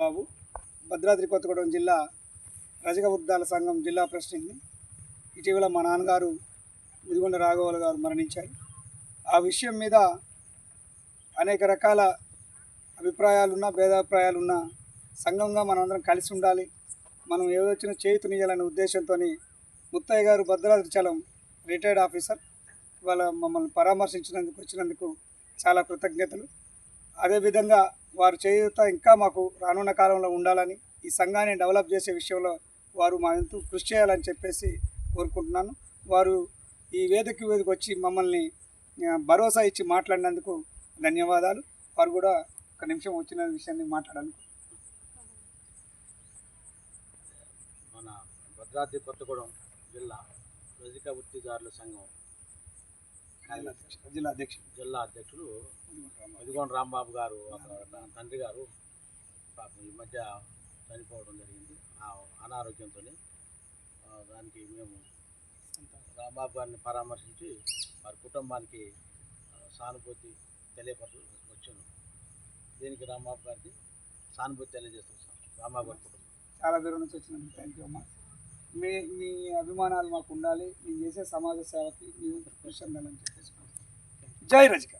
బాబు భద్రాద్రి కొత్తగూడెం జిల్లా రజక వృద్ధాల సంఘం జిల్లా ప్రెసిడెంట్ని. ఇటీవల మా నాన్నగారు ముదిగొండ రాఘవల్ గారు మరణించారు. ఆ విషయం మీద అనేక రకాల అభిప్రాయాలున్న భేదాభిప్రాయాలున్నా సంఘంగా మనందరం కలిసి ఉండాలి. మనం ఏదొచ్చిన వచ్చిన చేతునియాలనే ఉద్దేశంతో ముత్తయ్య గారు భద్రాద్రి చలం రిటైర్డ్ ఆఫీసర్. ఇవాళ మమ్మల్ని పరామర్శించినందుకు వచ్చినందుకు చాలా కృతజ్ఞతలు. అదేవిధంగా వారు చేయూత ఇంకా మాకు రానున్న కాలంలో ఉండాలని ఈ సంఘాన్ని డెవలప్ చేసే విషయంలో వారు మా ఎంతో కృషి చేయాలని చెప్పేసి కోరుకుంటున్నాను. వారు ఈ వేదిక వేదిక వచ్చి మమ్మల్ని భరోసా ఇచ్చి మాట్లాడినందుకు ధన్యవాదాలు. వారు కూడా ఒక నిమిషం వచ్చిన విషయాన్ని మాట్లాడాలి. మన భద్రాద్రి కొత్తగూడెం జిల్లా రజిక వృత్తిదారుల సంఘం జిల్లా అధ్యక్షుడు. జిల్లా అధ్యక్షుడు మదిగోండ రాంబాబు. గారు తండ్రి గారు పాపం ఈ మధ్య చనిపోవడం జరిగింది. ఆ అనారోగ్యంతో దానికి మేము రాంబాబు గారిని పరామర్శించి వారి కుటుంబానికి సానుభూతి తెలియపరచు వచ్చాను. దీనికి రాంబాబు గారికి సానుభూతి తెలియజేస్తున్నాం రాంబాబు గారి కుటుంబం. చాలా దూరం నుంచి వచ్చినందుకు థ్యాంక్ యూ అమ్మా. మీ మీ అభిమానాలు మాకు ఉండాలి. మేము చేసే సమాజ సేవకి మేము వంతు కృషి ఉండాలని చెప్పేసి జై రజిక.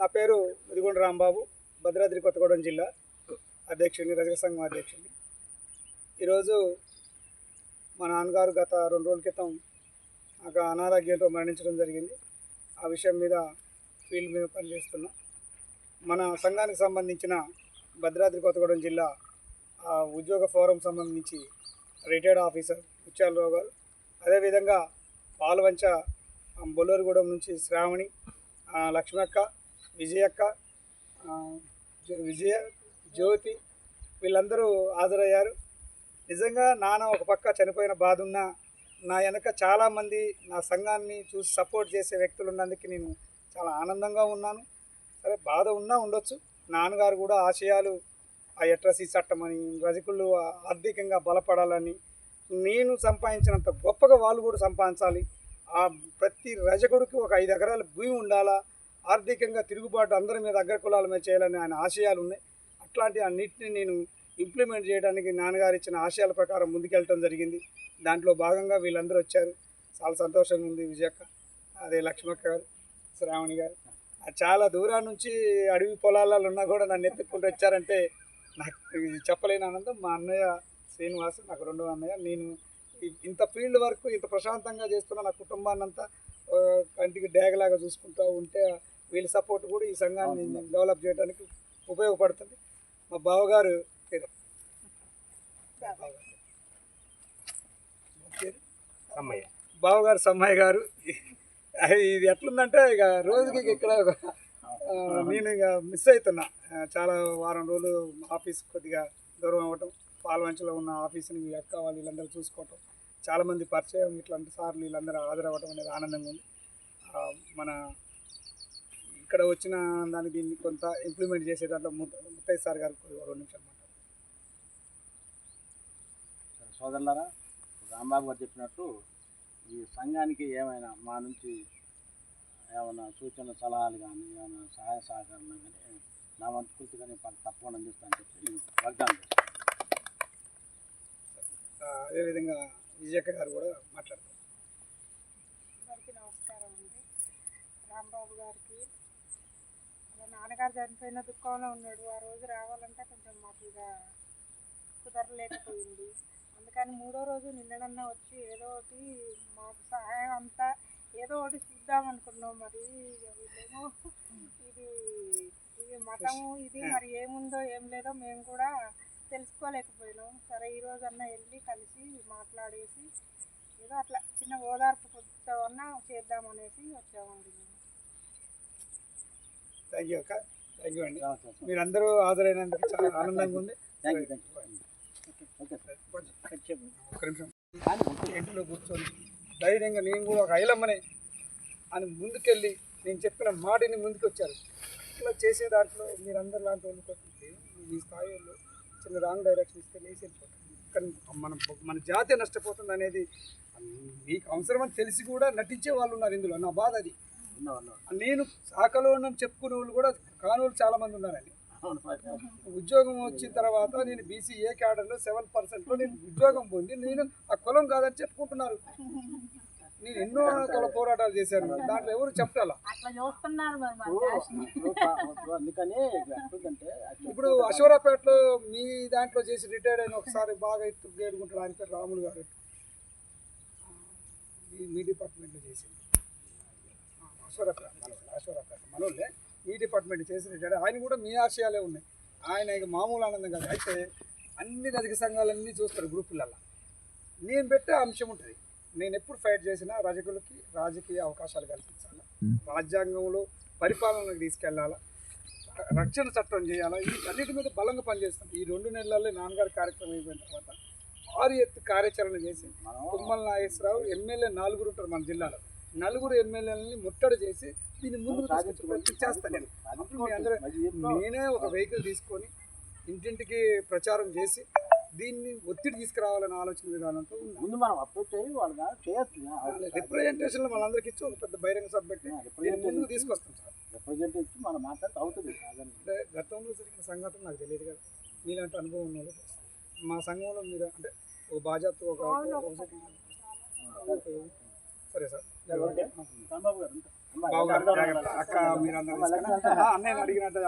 నా పేరు ముదిగొండ రాంబాబు భద్రాద్రి కొత్తగూడెం జిల్లా అధ్యక్షుడిని రజక సంఘం అధ్యక్షుడిని. ఈరోజు మా నాన్నగారు గత రెండు రోజుల క్రితం నాకు అనారోగ్యంతో మరణించడం జరిగింది. ఆ విషయం మీద ఫీల్డ్ మీద పనిచేస్తున్నా. మన సంఘానికి సంబంధించిన భద్రాద్రి కొత్తగూడెం జిల్లా ఉద్యోగ ఫోరం సంబంధించి రిటైర్డ్ ఆఫీసర్ ముత్యాలరావు గారు. అదేవిధంగా పాల్వంచ బొల్లూరుగూడెం నుంచి శ్రావణి లక్ష్మక్క విజయక్క విజయ జ్యోతి వీళ్ళందరూ హాజరయ్యారు. నిజంగా నాన్న ఒక పక్క చనిపోయిన బాధ ఉన్నా నా వెనక చాలామంది నా సంఘాన్ని చూసి సపోర్ట్ చేసే వ్యక్తులు ఉన్నందుకు నేను చాలా ఆనందంగా ఉన్నాను. సరే బాధ ఉన్నా ఉండొచ్చు. నాన్నగారు కూడా ఆశయాలు ఆ ఎట్రసీ చట్టం అని రజకులు ఆర్థికంగా బలపడాలని నేను సంపాదించినంత గొప్పగా వాళ్ళు కూడా సంపాదించాలి. ఆ ప్రతి రజకుడికి ఒక ఐదు ఎకరాల భూమి ఉండాలా? ఆర్థికంగా తిరుగుబాటు అందరి మీద అగ్ర కులాల మీద చేయాలని ఆయన ఆశయాలు ఉన్నాయి. అట్లాంటి అన్నింటినీ నేను ఇంప్లిమెంట్ చేయడానికి నాన్నగారు ఇచ్చిన ఆశయాల ప్రకారం ముందుకెళ్ళటం జరిగింది. దాంట్లో భాగంగా వీళ్ళందరూ వచ్చారు. చాలా సంతోషంగా ఉంది విజయక్క అదే లక్ష్మక్క గారు శ్రావణి గారు. చాలా దూరం నుంచి అడవి పొలాలలో ఉన్నా కూడా నన్ను ఎత్తుక్కుంటూ వచ్చారంటే నాకు ఇది చెప్పలేని ఆనందం. మా అన్నయ్య శ్రీనివాస్ నాకు రెండో అన్నయ్య నేను ఇంత ఫీల్డ్ వర్క్ ఇంత ప్రశాంతంగా చేస్తున్న నా కుటుంబాన్ని అంతా ఆ, కంటికి డ్యాగలాగా చూసుకుంటూ ఉంటే వీళ్ళ సపోర్ట్ కూడా ఈ సంఘాన్ని డెవలప్ చేయడానికి ఉపయోగపడుతుంది. మా బావగారు పేరు? బావగారు. సమ్మయ్య గారు. ఇది ఎట్లుందంటే ఇక రోజుకి ఇక్కడ నేను ఇక మిస్ అవుతున్నా. చాలా వారం రోజులు ఆఫీస్ కొద్దిగా దూరం అవ్వటం పాల్వంచలో ఉన్న ఆఫీస్ని మీ అక్క వాళ్ళు వీళ్ళందరూ చూసుకోవటం చాలామంది పరిచయం ఇట్లాంటి సార్లు వీళ్ళందరూ హాజరవ్వటం అనేది ఆనందంగా ఉంది. మన ఇక్కడ వచ్చిన దాన్ని దీన్ని కొంత ఇంప్లిమెంట్ చేసే దాంట్లో ముత్త- ముత్తయ్య సార్ గారు రెండు నిమిషాలు సోదరులారా రాంబాబు గారు చెప్పినట్టు ఈ సంఘానికి ఏమైనా మా నుంచి ఏమైనా సూచనలు సలహాలు కానీ ఏమైనా సహాయ సహకారాలు కానీ నా వంతు కృతిగా నేను ప- తప్పకుండా అందిస్తానని చెప్పి నేను వాగ్దానం అదేవిధంగా విజయక్క గారు కూడా మాట్లాడతారు. అందరికీ నమస్కారం అండి. రాంబాబు గారికి నాన్నగారు చనిపోయిన దుఃఖంలో ఉన్నాడు. ఆ రోజు రావాలంటే కొంచెం మాకు ఇక కుదరలేకపోయింది. అందుకని మూడో రోజు నిన్ననన్నా వచ్చి ఏదో ఒకటి మాకు సహాయం అంతా ఏదో ఒకటి చూద్దాం అనుకున్నాం. మరి వీళ్ళేమో ఇది ఇది మతము ఇది మరి ఏముందో ఏం లేదో మేము కూడా తెలుసుకోలేకపోయినాం. సరే ఈ రోజన్నా వెళ్ళి కలిసి మాట్లాడేసి ఏదో అట్లా చిన్న ఓదార్పు కొద్దిగా చేద్దామనేసి వచ్చామండి మేము. థ్యాంక్ యూ అక్క. థ్యాంక్ యూ అండి మీరందరూ హాజరైనందుకు చాలా ఆనందంగా ఉంది. థ్యాంక్ యూ ఒక్క నిమిషం. ఇంట్లో కూర్చొని ధైర్యంగా నేను కూడా ఒక ఐలమ్మనే అని ముందుకెళ్ళి నేను చెప్పిన మాటని ముందుకు వచ్చారు ఇట్లా చేసే దాంట్లో మీరందరూ లాంటి వాళ్ళు మీ స్థాయిలో చిన్న రాంగ్ డైరెక్షన్ ఇస్తే లేచి వెళ్ళిపోతుంది కానీ మన మన జాతి నష్టపోతుంది అనేది మీకు అవసరం అని తెలిసి కూడా నటించే వాళ్ళు ఉన్నారు ఇందులో. నా బాధ అది. నేను శాఖలో ఉన్నాను చెప్పుకునే వాళ్ళు కూడా కాని వాళ్ళు చాలా మంది ఉన్నారండి. ఉద్యోగం వచ్చిన తర్వాత నేను బీసీ ఏ క్యాడర్లో సెవెన్ పర్సెంట్లో నేను ఉద్యోగం పొంది నేను ఆ కులం కాదని చెప్పుకుంటున్నారు. నేను ఎన్నో రకాల పోరాటాలు చేశాను. దాంట్లో ఎవరు చెప్పాల? అట్లా చూస్తున్నారు మరి మా ఇప్పుడు అశోరాపేటలో మీ దాంట్లో చేసి రిటైర్డ్ అయిన ఒకసారి బాగా ఎత్తు గేడుకుంటాడు ఆయన పేరు రాములు గారు. మీ- డిపార్ట్మెంట్లో చేసింది. అశోరాపేట మనోళ్ళే, మీ డిపార్ట్మెంట్ చేసి రిటైర్డ్ ఆయన కూడా మీ ఆశయాలే ఉన్నాయి. ఆయన ఇక మామూలు ఆనందం కాదు. అయితే అన్ని రజక సంఘాలన్నీ చూస్తారు గ్రూపులలో నేను పెట్టే అంశం ఉంటుంది. నేను ఎప్పుడు ఫైట్ చేసినా రజకులకి రాజకీయ అవకాశాలు కల్పించాలి? రాజ్యాంగంలో పరిపాలనకు తీసుకెళ్ళాలా రక్షణ చట్టం చేయాలా? ఈ అన్నిటి మీద బలంగా పనిచేస్తాం ఈ రెండు నెలల్లో నాన్నగారి కార్యక్రమం అయిపోయిన తర్వాత భారీ ఎత్తు కార్యాచరణ చేసి తుమ్మల నాగేశ్వరరావు ఎమ్మెల్యే నలుగురు ఉంటారు మన జిల్లాలో. నలుగురు ఎమ్మెల్యేలని ముట్టడి చేసి దీన్ని ముందుకు తీసుకొచ్చి చేస్తాను నేను. అప్పుడు మీ అందరూ నేనే ఒక వెహికల్ తీసుకొని ఇంటింటికి ప్రచారం చేసి దీన్ని ఒత్తిడి తీసుకురావాలనే ఆలోచన విధానంతో ముందు మనం అప్రోచ్ అయ్యి వాళ్ళ చేయొచ్చు రిప్రజెంటేషన్లో మనందరికి ఇచ్చి ఒక పెద్ద బహిరంగ సభ పెట్టి ముందుకు తీసుకొస్తాం సార్. రిప్రజెంట్ ఇచ్చి మనం మాట్లాడితే అవుతుంది. అంటే గతంలో జరిగిన సంఘటన నాకు తెలియదు కదా. మీలాంటి అనుభవం ఉన్న. మా సంఘంలో మీరు అంటే ఒక బాధ్యత ఒక. సరే సార్. అక్క మీరు అందరూ అమ్మ, తీసుకురా. లగ్నం ఆ, అన్నయ్య అడిగినట్టు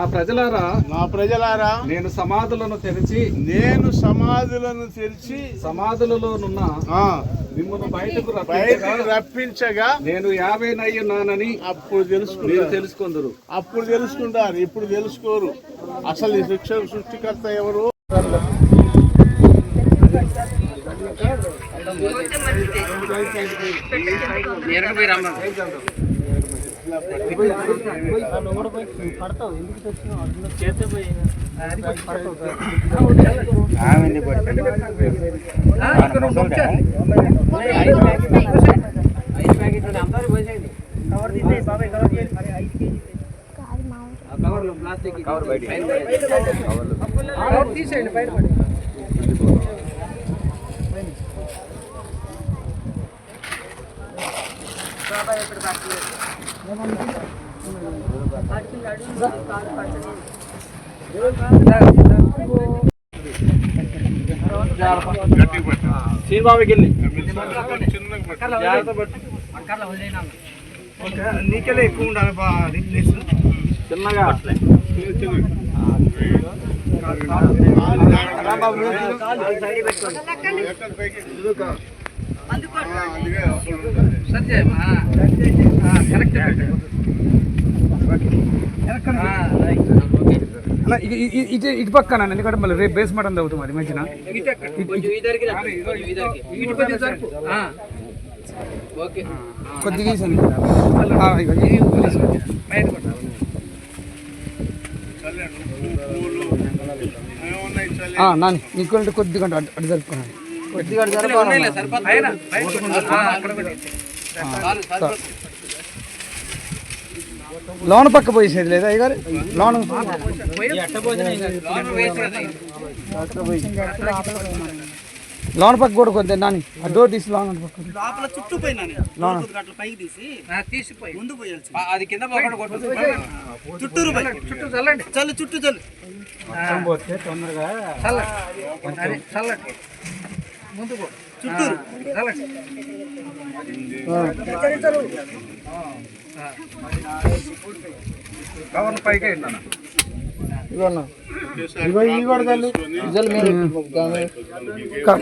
నా ప్రజలారా నా ప్రజలారా నేను సమాధులను తెరిచి నేను సమాధులను తెరిచి సమాధులలోనున్న ఆ, మిమ్మల్ని బయటకు బయటికి రప్పించగా రప్పించగా నేను యాభై నయ్యున్నానని అప్పుడు మీరు తెలుసుకున్నారు తెలుసుకుందరు అప్పుడు తెలుసుకుంటారు ఇప్పుడు తెలుసుకోరు అసలు ఈ శిక్ష సృష్టికర్త ఎవరు ఆమె కవర్లు ప్లాస్టిక్ కవర్ బయట కవర్లు తీసేయండి బయట పడి బాబాయ్ ఓకే నీకెళ్ళే ఎక్కువ ఉండాలి బా ప్లేస్ చిన్నగా. ఇ- ఇటు ఇటు పక్కన ఎందుకంటే మళ్ళీ రేపు బేస్ మటన్ అవుతుంది అది మంచిగా కొద్దిగా నాని నీకు కొద్దిగా అటు జరుపుకున్నాను లోన పక్క పోయేసేది లేదా అయ్యగారు? లోన లోన పక్క కూడా కొద్ది నాని ఆ డోర్ తీసి లోన పక్క లోపల చుట్టూ పోయినా లోన. అట్లా పైకి తీసి తీసిపోయి ముందు పోయాల్సి అది కింద పోకుండా కొట్టుకుపోయి చుట్టూరు పోయి. చుట్టూ చల్లండి. చల్లు చుట్టూ చల్లు. చల్లండి. ముందు పో చుట్టూరు. కవర్ పైకి. ఇగో ఇవి కూడా తల్లి. క-